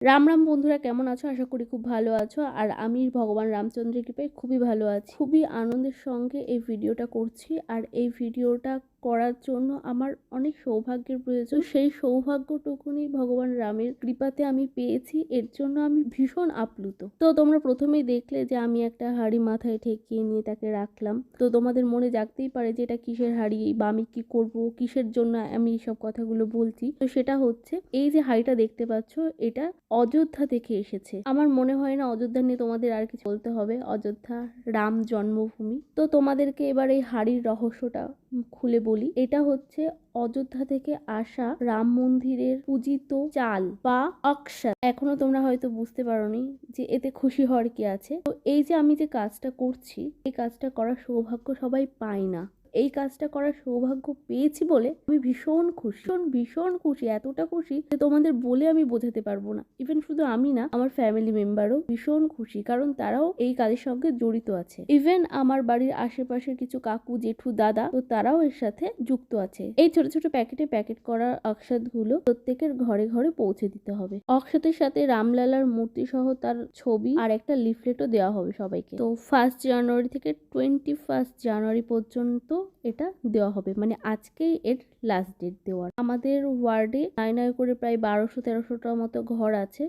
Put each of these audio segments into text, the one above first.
রাম রাম বন্ধুরা, কেমন আছো? আশা করি খুব ভালো আছো। আর আমি ভগবান রামচন্দ্রের কৃপায় খুবই ভালো আছি। খুবই আনন্দের সঙ্গে এই ভিডিওটা করছি। আর এই ভিডিওটা করার জন্য আমার অনেক সৌভাগ্যের প্রয়োজন। সেই সৌভাগ্যটুকুনি ভগবান রামের কৃপাতে আমি পেয়েছি। এর জন্য আমি ভীষণ আপ্লুত। তো তোমরা প্রথমেই দেখলে যে আমি একটা হাড়ি মাথায় ঠেকিয়ে নিয়ে তাকে রাখলাম। তো তোমাদের মনে জাগতেই পারে যে এটা কিসের হাড়ি বা আমি কি করব কিসের জন্য আমি এইসব কথাগুলো বলছি। তো সেটা হচ্ছে এই যে হাড়িটা দেখতে পাচ্ছ এটা অযোধ্যা থেকে এসেছে। আমার মনে হয় না অযোধ্যা নিয়ে তোমাদের আর কিছু বলতে হবে। অযোধ্যা রাম জন্মভূমি। তো তোমাদেরকে এবার এই হাড়ির রহস্যটা খুলে বলি, এটা হচ্ছে অযোধ্যা থেকে আসা রাম মন্দিরের পূজিত চাল বা অক্সা এখনও তোমরা হয়তো বুঝতে পারোনি যে এতে খুশি হওয়ার কি আছে। তো এই যে আমি যে কাজটা করছি, এই কাজটা করার সৌভাগ্য সবাই পায় না। এই কাজটা করার সৌভাগ্য পেয়েছি বলে আমি ভীষণ খুশি। ভীষণ ভীষণ খুশি, এতটা খুশি যে তোমাদের বলে আমি বোঝাতে পারব না। ইভেন শুধু আমি না, আমার ফ্যামিলি মেম্বারও ভীষণ খুশি, কারণ তারাও এই কাজের সঙ্গে জড়িত আছে। ইভেন আমার বাড়ির আশেপাশের কিছু কাকু, জেঠু, দাদা, তো তারাও এর সাথে যুক্ত আছে। এই ছোট ছোট প্যাকেটে প্যাকেট করা অক্ষতগুলো প্রত্যেকের ঘরে ঘরে পৌঁছে দিতে হবে। অক্ষতের সাথে রামলালার মূর্তি সহ তার ছবি আর একটা লিফলেটও দেওয়া হবে সবাইকে। তো ফার্স্ট জানুয়ারি থেকে টোয়েন্টি ফার্স্ট জানুয়ারি পর্যন্ত এটা দেওয়া হবে। মানে আজকেই এর লাস্ট ডেট দেওয়ার। আমাদের ওয়ার্ডে নয় নয় করে প্রায় বারোশো, তেরোশোটার মতো ঘর আছে।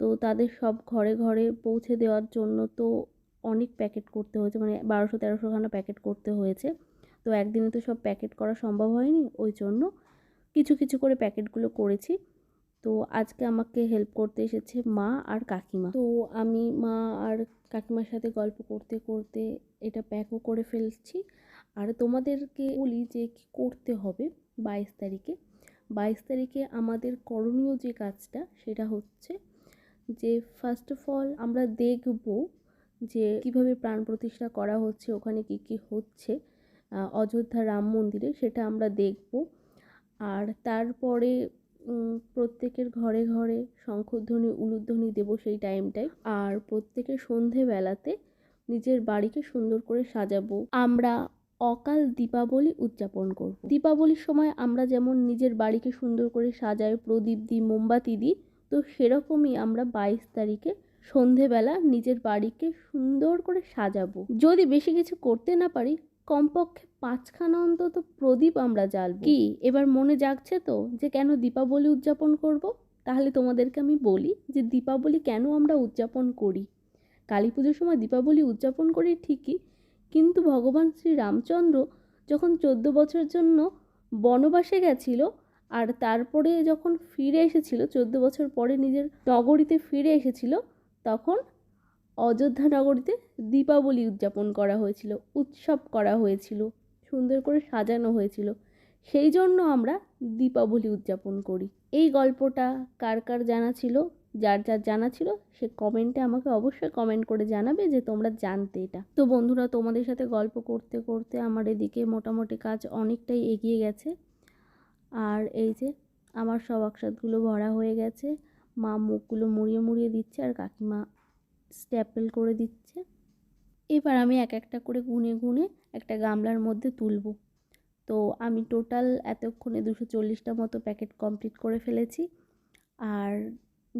তো তাদের সব ঘরে ঘরে পৌঁছে দেওয়ার জন্য তো অনেক প্যাকেট করতে হয়েছে। মানে বারোশো তেরোশো খানা প্যাকেট করতে হয়েছে। তো একদিনে তো সব প্যাকেট করা সম্ভব হয়নি। ওই জন্য কিছু কিছু করে প্যাকেটগুলো করেছি। তো আজকে আমাকে হেল্প করতে এসেছে মা আর কাকিমা। তো আমি মা আর কাকিমার সাথে গল্প করতে করতে এটা প্যাকও করে ফেলছি। আর তোমাদেরকে বলি যে কি করতে হবে বাইশ তারিখে। বাইশ তারিখে আমাদের করণীয় যে কাজটা সেটা হচ্ছে যে ফার্স্ট অফ অল আমরা দেখব যে কীভাবে প্রাণ প্রতিষ্ঠা করা হচ্ছে, ওখানে কি কি হচ্ছে অযোধ্যা রাম মন্দিরে সেটা আমরা দেখব। আর তারপরে প্রত্যেকের ঘরে ঘরে শঙ্খধ্বনি, উলুধ্বনি দেব সেই টাইমটায়। আর প্রত্যেকের সন্ধেবেলাতে নিজের বাড়িকে সুন্দর করে সাজাবো। আমরা অকাল দীপাবলি উদযাপন করব। দীপাবলির সময় আমরা যেমন নিজের বাড়িকে সুন্দর করে সাজাই, প্রদীপ দিই, মোমবাতি দিই, তো সেরকমই আমরা বাইশ তারিখে সন্ধেবেলা নিজের বাড়িকে সুন্দর করে সাজাবো। যদি বেশি কিছু করতে না পারি, কমপক্ষে পাঁচখানা অন্তত প্রদীপ আমরা জ্বালবো। কি, এবার মনে জাগছে তো যে কেন দীপাবলি উদযাপন করব? তাহলে তোমাদেরকে আমি বলি যে দীপাবলি কেন আমরা উদযাপন করি। কালী পুজোর সময় দীপাবলি উদযাপন করি ঠিকই কিন্তু ভগবান শ্রী রামচন্দ্র যখন চোদ্দ বছরের জন্য বনবাসে গেছিল আর তারপরে যখন ফিরে এসেছিল, চোদ্দ বছর পরে নিজের নগরীতে ফিরে এসেছিল, তখন অযোধ্যা নগরীতে দীপাবলি উদযাপন করা হয়েছিল, উৎসব করা হয়েছিল, সুন্দর করে সাজানো হয়েছিল। সেই জন্য আমরা দীপাবলি উদযাপন করি। এই গল্পটা কার কার জানা ছিল? যার যার জানা ছিল সে কমেন্টে আমাকে অবশ্যই কমেন্ট করে জানাবে যে তোমরা জানতে এটা। তো বন্ধুরা, তোমাদের সাথে গল্প করতে করতে আমার এদিকে মোটামুটি কাজ অনেকটাই এগিয়ে গেছে। আর এই যে আমার সব আকসাদগুলো ভরা হয়ে গেছে, মা মুখগুলো মুড়িয়ে মুড়িয়ে দিচ্ছে আর কাকিমা স্ট্যাপেল করে দিচ্ছে। এবার আমি এক একটা করে গুনে গুনে একটা গামলার মধ্যে তুলব। তো আমি টোটাল এতক্ষণে দুশো চল্লিশটা মতো প্যাকেট কমপ্লিট করে ফেলেছি। আর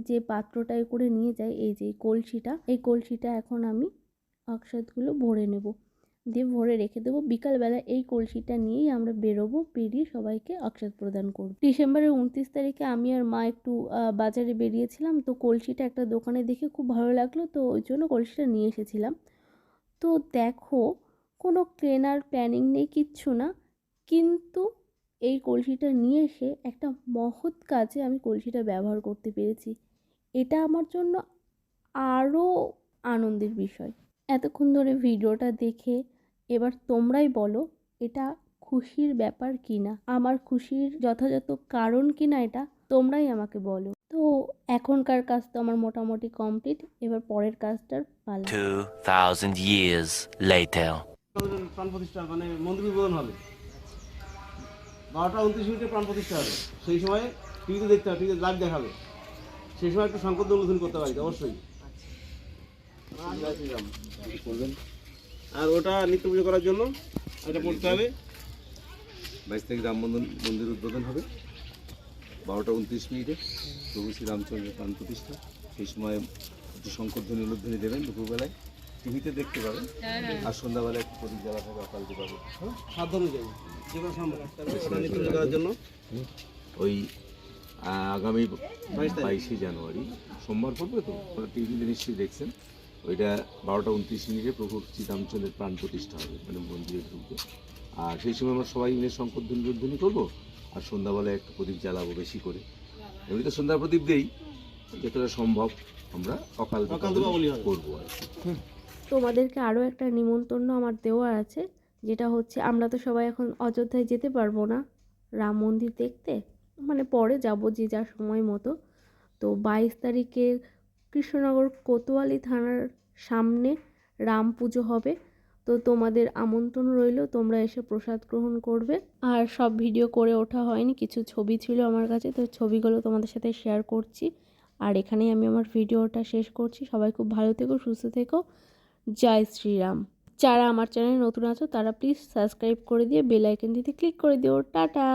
যে পাত্রটায় করে নিয়ে যাই, এই যে কলসিটা, এই কলসিটা এখন আমি অক্ষতগুলো ভরে নেব। দিয়ে ভরে রেখে দেবো। বিকালবেলা এই কলসিটা নিয়েই আমরা বেরোবো, বেরিয়ে সবাইকে অক্ষত প্রদান করব। ডিসেম্বরের উনত্রিশ তারিখে আমি আর মা একটু বাজারে বেরিয়েছিলাম। তো কলসিটা একটা দোকানে দেখে খুব ভালো লাগল। তো ওই জন্য কলসিটা নিয়ে এসেছিলাম। তো দেখো, কোনো কেনার প্ল্যানিং নেই, কিচ্ছু না। কিন্তু এই কলসিটা নিয়ে এসে একটা মহৎ কাজে আমি কলসিটা ব্যবহার করতে পেরেছি। এটা আমার জন্য আরও আনন্দের বিষয়। এতক্ষণ ধরে ভিডিওটা দেখে এবার তোমরাই বলো এটা খুশির ব্যাপার কি না আমার খুশির যথাযথ কারণ কি না এটা? তোমরাই আমাকে বলো। তো এখনকার কাজ তো আমার মোটামুটি কমপ্লিট এবার পরের কাজটার পালা। 2,000 years later. প্রাণ প্রতিষ্ঠা মানে মন্দির উদ্বোধন হবে। বারোটা উনত্রিশ মিনিটে প্রাণ প্রতিষ্ঠা হবে। সেই সময় টিভিতে দেখতে হবে টিভিতে লাইভ দেখাবে। সেই সময় একটু সংকট অনুসরণ করতে পারি, অবশ্যই। আর ওটা নিত্য পুজো করার জন্য এটা পড়তে হবে। বাইশ তারিখ রাম মন্দির উদ্বোধন হবে। বারোটা উনত্রিশ মিনিটে প্রভু শ্রীরামচন্দ্রের প্রাণ প্রতিষ্ঠা। সেই সময় একটু শঙ্করধ্বনি উল্লধ্বনি দেবেন দুপুরবেলায়। টিভিতে দেখতে পাবেন আর সন্ধ্যাবেলায় একটু প্রদীপ জ্বালা থাকা অকাল দিবাবে সাধ্য অনুযায়ী যে কোনো সম্ভব। ওটা নিত্য নৈবেদ্য দেওয়ার জন্য? ওই আগামী বাইশে জানুয়ারি সোমবার পড়বে তো? টিভিতে নিশ্চয়ই দেখছেন। ওইটা বারোটা উনত্রিশ মিনিটে প্রভু শ্রীরামচন্দ্রের প্রাণ প্রতিষ্ঠা হবে মানে মন্দিরে ঢুকবে। আর সেই সময় আমরা সবাই মিলে শঙ্করধ্বনি উল্লধ্বনি করব আর সন্ধ্যাবেলায় একটু প্রদীপ জ্বালাবো বেশি করে। এমনিতে সন্ধ্যা প্রদীপ দেই যতটা সম্ভব আমরা অকাল অকাল করব আর কি। তোমাদেরকে আরও একটা নিমন্ত্রণ আমার দেওয়া আছে, যেটা হচ্ছে আমরা তো সবাই এখন অযোধ্যায় যেতে পারব না। রাম মন্দির দেখতে মানে পরে যাব যে যার সময় মতো। তো বাইশ তারিখে কৃষ্ণনগর কোতোয়ালি থানার সামনে রাম পুজো হবে। তো তোমাদের আমন্ত্রণ রইল, তোমরা এসে প্রসাদ গ্রহণ করবে। আর সব ভিডিও করে ওঠা হয়নি, কিছু ছবি ছিল আমার কাছে, তো ছবিগুলো তোমাদের সাথে শেয়ার করছি। আর এখানেই আমি আমার ভিডিওটা শেষ করছি। সবাই খুব ভালো থেকো, সুস্থ থেকো। জয় শ্রীরাম। যারা আমার চ্যানেলে নতুন আছো, তারা প্লিজ সাবস্ক্রাইব করে দিয়ে বেল আইকনটিতে ক্লিক করে দিও। টাটা!